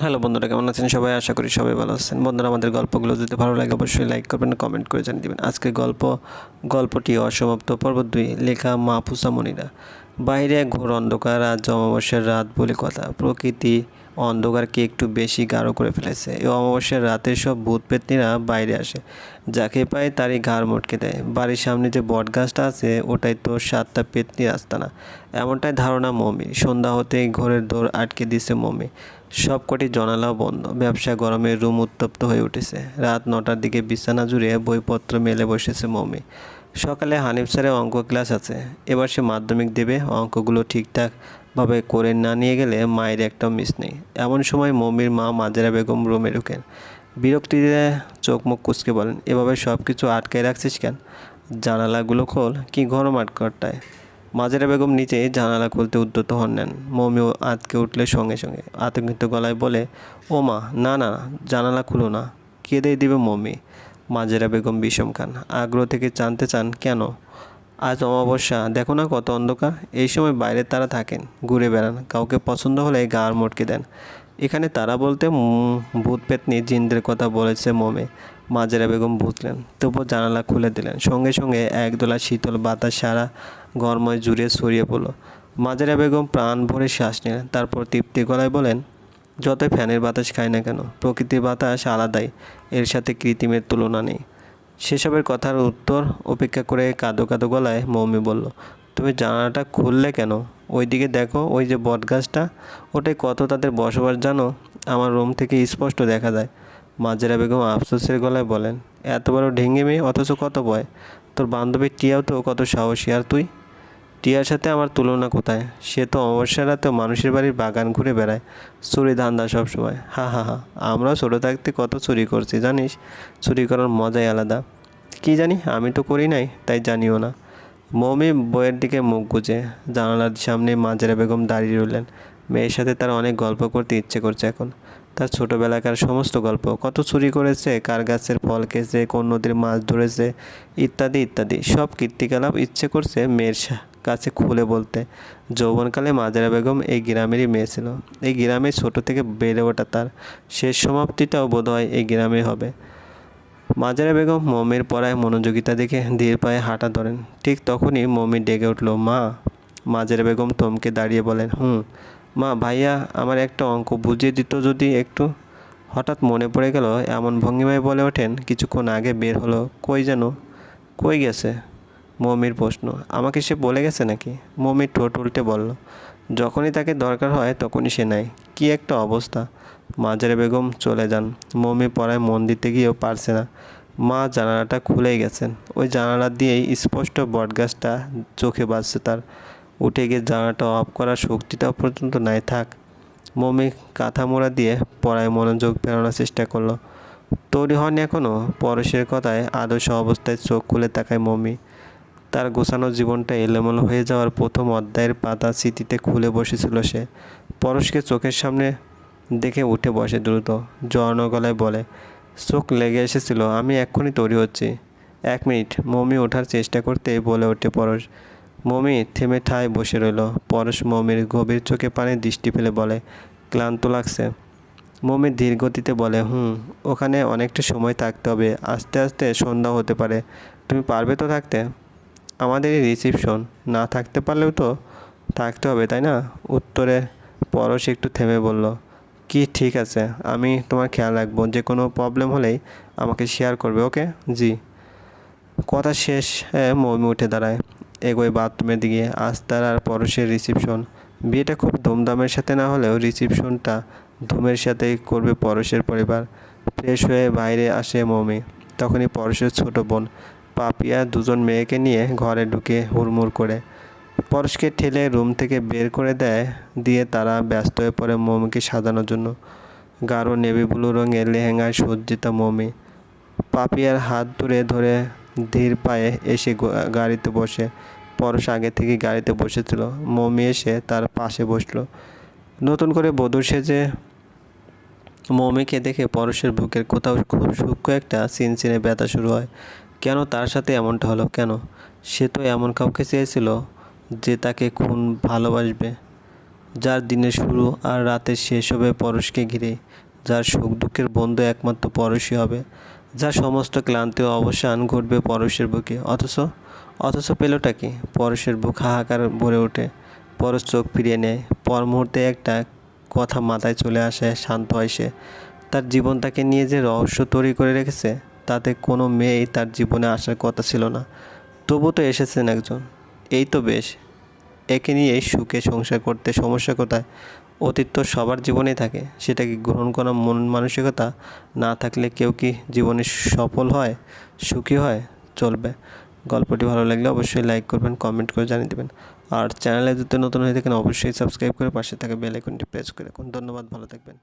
Hello বন্ধুরা, কেমন আছেন সবাই? আশা করি সবাই ভালো আছেন। বন্ধুরা, আমাদের গল্পগুলো যদি ভালো লাগে, অবশ্যই লাইক করবেন কমেন্ট করে জানিয়ে দেবেন। আজকের গল্প, গল্পটি অসমাপ্ত পর্ব দুই, লেখা মাহফুসা মনিরা। বাইরে ঘোর অন্ধকার, আজ অমাবস্যার রাত বলে কথা। প্রকৃতি অন্ধকারকে একটু বেশি গাঢ় করে ফেলেছে। এই অমাবস্যার রাতে সব ভূত পেতনিরা বাইরে আসে। যাকে পায় তারই ঘাড় মটকে দেয়। বাড়ির সামনে যে বট গাছটা আছে, ওটাই তো সাতটা পেতনির আস্তানা। এমনটাই ধারণা মমি। সন্ধ্যা হতেই ঘরের দৌড় আটকে দিছে মমি। সবকটি জানালাও বন্ধ। ব্যবসা গরমে রুম উত্তপ্ত হয়ে উঠেছে। রাত নটার দিকে বিছানা জুড়ে বইপত্র মেলে বসেছে মমি। সকালে হানিফ স্যারের অঙ্ক ক্লাস আছে। এবার সে মাধ্যমিক দেবে। অঙ্কগুলো ঠিকঠাকভাবে করে না নিয়ে গেলে মায়ের একটা মিস নেই। এমন সময় মমির মা মাজেরা বেগম রুমে ঢুকেন। বিরক্তিতে চোখ মুখ কুচকে বলেন, এভাবে সব কিছু আটকায় রাখছিস কেন? জানালাগুলো খোল, কি গরম আটকাটায় মাজেরা বেগম নিচেই জানালা খুলতে উদ্যত হন নেন। মমিও আটকে উঠলে সঙ্গে সঙ্গে। আতঙ্কিত গলায় বলে, ও মা, না না, জানালা খুলো না। কেঁদেই দিবে মমি? মাজেরা বেগম বিষম খান। আগ্রহ থেকে জানতে চান, কেন? আজ অমাবস্যা, দেখো না কত অন্ধকার। এই সময় বাইরে তারা থাকেন, ঘুরে বেড়ান, কাউকে পছন্দ হলে গাড় মটকে দেন। এখানে তারা বলতে ভূত পেতনি জিনদের কথা বলেছে মোমে। মাজেরা বেগম বুঝলেন, তবুও জানালা খুলে দিলেন। সঙ্গে সঙ্গে একদোলা শীতল বাতাস সারা ঘরময় জুড়ে ছড়িয়ে পড়ল। মাজেরা বেগম প্রাণ ভরে শ্বাস নিলেন, তারপর তৃপ্তি গলায় বলেন, যতই ফ্যানের বাতাস খায় না কেন, প্রকৃতির বাতাস আলাদাই, এর সাথে কৃত্রিমের তুলনা নেই। সেসবের কথার উত্তর অপেক্ষা করে কাঁদো কাঁদো গলায় মৌমি বলল, তুমি জানালাটা খুললে কেন? ওইদিকে দেখো, ওই যে বটগাছটা। ওটাই কত তাদের বসবাস জানো? আমার রুম থেকে স্পষ্ট দেখা যায়। মাজেরা বেগম আফসোসের গলায় বলেন, এত বড় ঢেঙ্গে মেয়ে অথচ কত বয় তোর বান্ধবী টিয়াও তো কত সাহসী, আর তুই? টিয়ার সাথে আমার তুলনা কোথায়? সে তো অমাবস্যা রাতেও মানুষের বাড়ির বাগান ঘুরে বেড়ায়। চুরি ধান্দা সব সময় হা হা হা। আমরাও ছোটো থাকতে কত চুরি করছি, জানিস? চুরি করার মজাই আলাদা। কি জানি? আমি তো করি নাই, তাই জানিও না। মমি বইয়ের দিকে মুখ গুজে। জানালার সামনে মাজেরা বেগম দাঁড়িয়ে রইলেন। মেয়ের সাথে তার অনেক গল্প করতে ইচ্ছে করছে এখন। তার ছোটোবেলাকার সমস্ত গল্প, কত চুরি করেছে, কার গাছের ফল খেয়েছে কোন নদীর মাছ ধরেছে, ইত্যাদি ইত্যাদি। সব কীর্তিকলাপ ইচ্ছে করছে মেয়ের কাছে খুলে বলতে, যৌবনকালে মাজেরা বেগম এই গ্রামেরই মেয়ে ছিল। এই গ্রামে ছোট থেকে বেড়ে ওঠা তার। শেষ সমাপ্তিটাও বোধহয় এই গ্রামে হবে। মাজেরা বেগম মমির পড়ায় মনোযোগিতা দেখে ধীর পায়ে হাঁটা ধরেন। ঠিক তখনই মমি ডেকে উঠল, মা। মাজেরা বেগম থমকে দাঁড়িয়ে বলেন, হুম, মা, ভাইয়া, আমার একটা অঙ্ক বুঝিয়ে দিত যদি একটু। হঠাৎ মনে পড়ে গেল, এমন ভঙ্গিমায় বলে ওঠেন, কিছুক্ষণ আগে বের হলো, কই যেন? কই গেছে? মমির প্রশ্ন, আমাকে সে বলে গেছে নাকি? মমির ঠোঁট উল্টে বলল, যখনই তাকে দরকার হয় তখনই সে নেয়। কি একটা অবস্থা। মাজারে বেগম চলে যান। মমি পড়ায় মন দিতে গিয়েও পারছে না। মা জানালাটা খুলেই গেছেন। ওই জানালা দিয়েই স্পষ্ট বটগাছটা চোখে বাজছে তার। উঠে গিয়ে জানালাটা অফ করার শক্তিটাও পর্যন্ত নাই, থাক। মমি কাঁথা মোড়া দিয়ে পড়ায় মনোযোগ ফেরানোর চেষ্টা করল। তৈরি হয়নি এখনও পরশের কথায় আদর্শ অবস্থায় চোখ খুলে তাকায় মমি। তার গোছানো জীবনটা এলোমেলো হয়ে যাওয়ার প্রথম অধ্যায়ের পাতা স্মৃতিতে খুলে বসেছিল সে। পরশকে চোখের সামনে দেখে উঠে বসে দ্রুত জর্ণ গলায় বলে, চোখ লেগে এসেছিল, আমি এক্ষুনি তৈরি হচ্ছি। এক মিনিট, মমি ওঠার চেষ্টা করতে বলে ওঠে পরশ। মমি থেমে ঠায় বসে রইল। পরশ মমির গভীর চোখে পানি দৃষ্টি ফেলে বলে, ক্লান্ত লাগছে। মমি ধীর গতিতে বলে, হুম, ওখানে অনেকটা সময় থাকতে হবে, আস্তে আস্তে সন্ধ্যা হতে পারে। তুমি পারবে তো থাকতে? আমাদের এই রিসিপশন না থাকতে পারলেও তো থাকতে হবে, তাই না? উত্তরে পরশ একটু থেমে বলল, কি, ঠিক আছে, আমি তোমার খেয়াল রাখব, যে কোনো প্রবলেম হলেই আমাকে শেয়ার করবে ওকে জি। কথা শেষ মমি উঠে দাঁড়ায়, এগোয় বাথরুমের দিকে। আস্তার আর পরশের রিসিপশন বিয়েটা খুব ধুমধামের সাথে না হলেও রিসিপশনটা ধুমের সাথেই করবে পরশের পরিবার। ফ্রেশ হয়ে বাইরে আসে মমি। তখনই পরশের ছোট বোন পাপিয়া দুজন মেয়েকে নিয়ে ঘরে ঢুকে হুড়মুড় করে। পরশকে ঠেলে রুম থেকে বের করে দেয়, দিয়ে তারা ব্যস্ত হয়ে পড়ে মমিকে সাজানোর জন্য। গাঢ় নেভি ব্লু রঙের লেহেঙ্গায় সজ্জিত মমি। পাপিয়ার হাত ধরে ধরে ধীর পায়ে এসে গাড়িতে বসে। পরশ আগে থেকে গাড়িতে বসেছিল। মমি এসে তার পাশে বসল। নতুন করে বধূ সেজে মমিকে দেখে পরশের বুকের কোথাও খুব সূক্ষ্ম একটা চিনচিনে ব্যথা শুরু হয়। কেন তার সাথে এমনটা হলো কেন? সে তো এমন কাউকে চেয়েছিল যে তাকে খুন ভালোবাসবে। যার দিনের শুরু আর রাতের শেষ হবে পরশকে ঘিরে, যার সুখ দুঃখের বন্ধু একমাত্র পরশই হবে। যার সমস্ত ক্লান্তি অবসান ঘটবে পরশের বুকে। অথচ অথচ পেলোটা কি? পরশের বুক হাহাকার ভরে ওঠে। পরশ চোখ ফিরিয়ে নেয়। পর মুহূর্তে একটা কথা মাথায় চলে আসে, শান্ত হয় সে। তার জীবন তাকে নিয়ে যে রহস্য তৈরি করে রেখেছে তাতে কোনো মেয়েই তার জীবনে আসার কথা ছিল না। তবু তো এসেছেন একজন। এই তো বেশ। একে নিয়েই সুখে সংসার করতে সমস্যা কোথায়? অতীত তো সবার জীবনেই থাকে। সেটা কি গ্রহণ করা মন মানসিকতা? না থাকলে কেউ কি জীবনে সফল হয়? সুখী হয়? চলবে। গল্পটি ভালো লাগলে অবশ্যই লাইক করবেন, কমেন্ট করে জানিয়ে দেবেন। আর চ্যানেলে যদি নতুন হয়ে থাকেন, অবশ্যই সাবস্ক্রাইব করে পাশে থাকা বেল আইকনটি প্রেস করে রাখুন। ধন্যবাদ, ভালো থাকবেন।